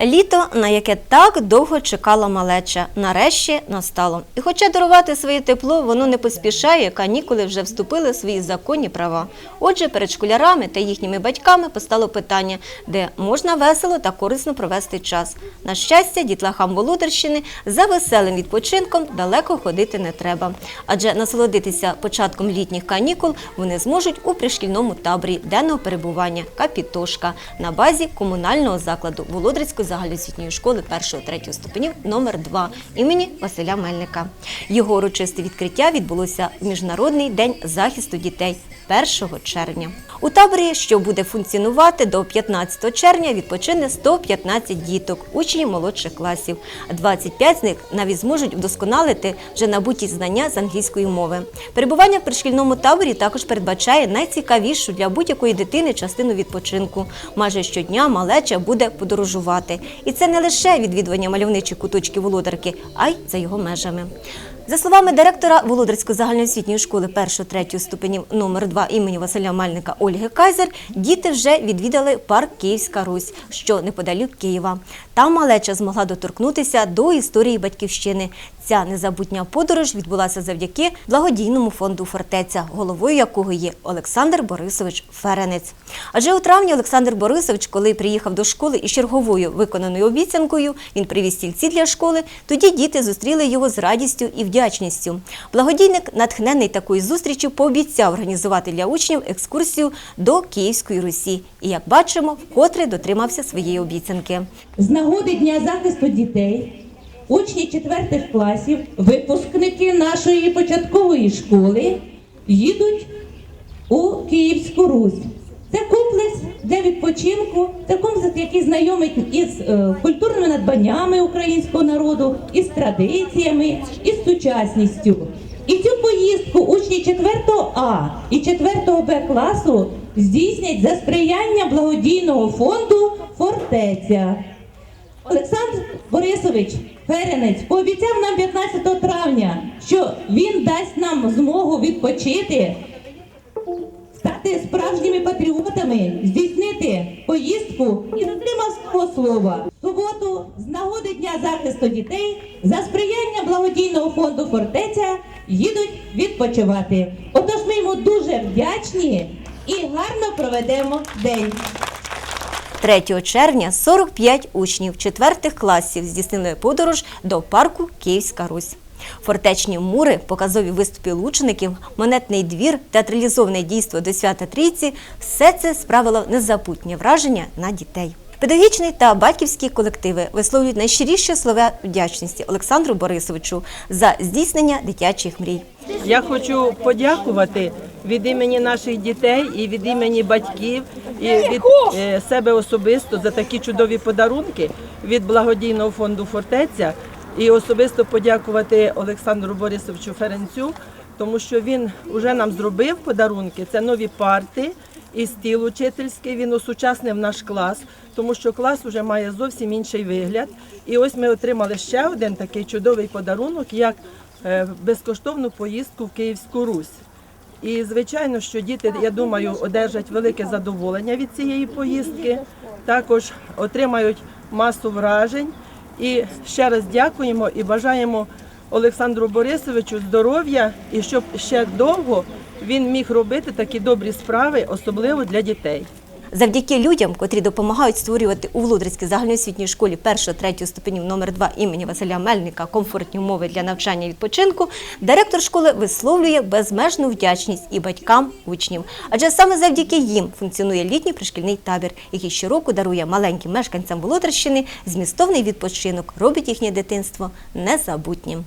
Літо, на яке так довго чекала малеча, нарешті настало. І хоча дарувати своє тепло, воно не поспішає, канікули вже вступили в свої законні права. Отже, перед школярами та їхніми батьками постало питання, де можна весело та корисно провести час. На щастя, дітлахам Володарщини за веселим відпочинком далеко ходити не треба. Адже насолодитися початком літніх канікул вони зможуть у пришкільному таборі денного перебування Капітошка на базі комунального закладу Володарської загальноосвітньої школи 1-3 ступенів номер 2 імені Василя Мельника. Його урочисте відкриття відбулося в Міжнародний день захисту дітей 1 червня. У таборі, що буде функціонувати до 15 червня, відпочине 115 діток, учнів молодших класів. 25 з них навіть зможуть вдосконалити вже набуті знання з англійської мови. Перебування в пришкільному таборі також передбачає найцікавішу для будь-якої дитини частину відпочинку. Майже щодня малеча буде подорожувати. І це не лише відвідування мальовничих куточків володарки, а й за його межами. За словами директора Володарської загальноосвітньої школи 1-3 ступенів номер 2 імені Василя Мальника Ольги Кайзер, діти вже відвідали парк Київська Русь, що неподалік Києва. Там малеча змогла доторкнутися до історії батьківщини. Ця незабутня подорож відбулася завдяки благодійному фонду Фортеця, головою якого є Олександр Борисович Ференець. Адже у травні Олександр Борисович, коли приїхав до школи із черговою виконаною обіцянкою, він привіз стільці для школи. Тоді діти зустріли його з радістю і вдячністю. Благодійник, натхнений такою зустрічю, пообіцяв організувати для учнів екскурсію до Київської Русі. І як бачимо, вкотре дотримався своєї обіцянки. З нагоди Дня захисту дітей учні четвертих класів, випускники нашої початкової школи їдуть у Київську Русь. Це комплекс для відпочинку, це комплекс, який знайомить із е, культурними надбаннями українського народу, із традиціями, із сучасністю. І цю поїздку учні 4 А і 4 Б класу здійснять за сприяння благодійного фонду Фортеця. Олександр Борисович Ференець пообіцяв нам 15 травня, що він дасть нам змогу відпочити, стати справжніми патріотами, здійснити поїздку і дотримав свого слова. Суботу з нагоди Дня захисту дітей за сприяння благодійного фонду Фортеця їдуть відпочивати. Отож ми йому дуже вдячні і гарно проведемо день. 3 червня 45 учнів четвертих класів здійснили подорож до парку Київська Русь. Фортечні мури, показові виступи лучників, монетний двір, театралізоване дійство до свята Трійці – все це справило незабутнє враження на дітей. Педагогічний та батьківські колективи висловлюють найщиріші слова вдячності Олександру Борисовичу за здійснення дитячих мрій. Я хочу подякувати від імені наших дітей і від імені батьків і від е, себе особисто за такі чудові подарунки від благодійного фонду Фортеця і особисто подякувати Олександру Борисовичу Ференцю, тому що він вже нам зробив подарунки. Це нові парти і стіл учительський. Він осучаснив наш клас, тому що клас вже має зовсім інший вигляд. І ось ми отримали ще один такий чудовий подарунок, як е, безкоштовну поїздку в Київську Русь. І звичайно, що діти, я думаю, одержать велике задоволення від цієї поїздки. Також отримають масу вражень. І ще раз дякуємо і бажаємо Олександру Борисовичу здоров'я і щоб ще довго він міг робити такі добрі справи, особливо для дітей. Завдяки людям, котрі допомагають створювати у Володарській загальноосвітній школі 1-3 ступенів номер 2 імені Василя Мельника комфортні умови для навчання і відпочинку, директор школи висловлює безмежну вдячність і батькам учнів. Адже саме завдяки їм функціонує літній пришкільний табір, який щороку дарує маленьким мешканцям Володарщини змістовний відпочинок, робить їхнє дитинство незабутнім.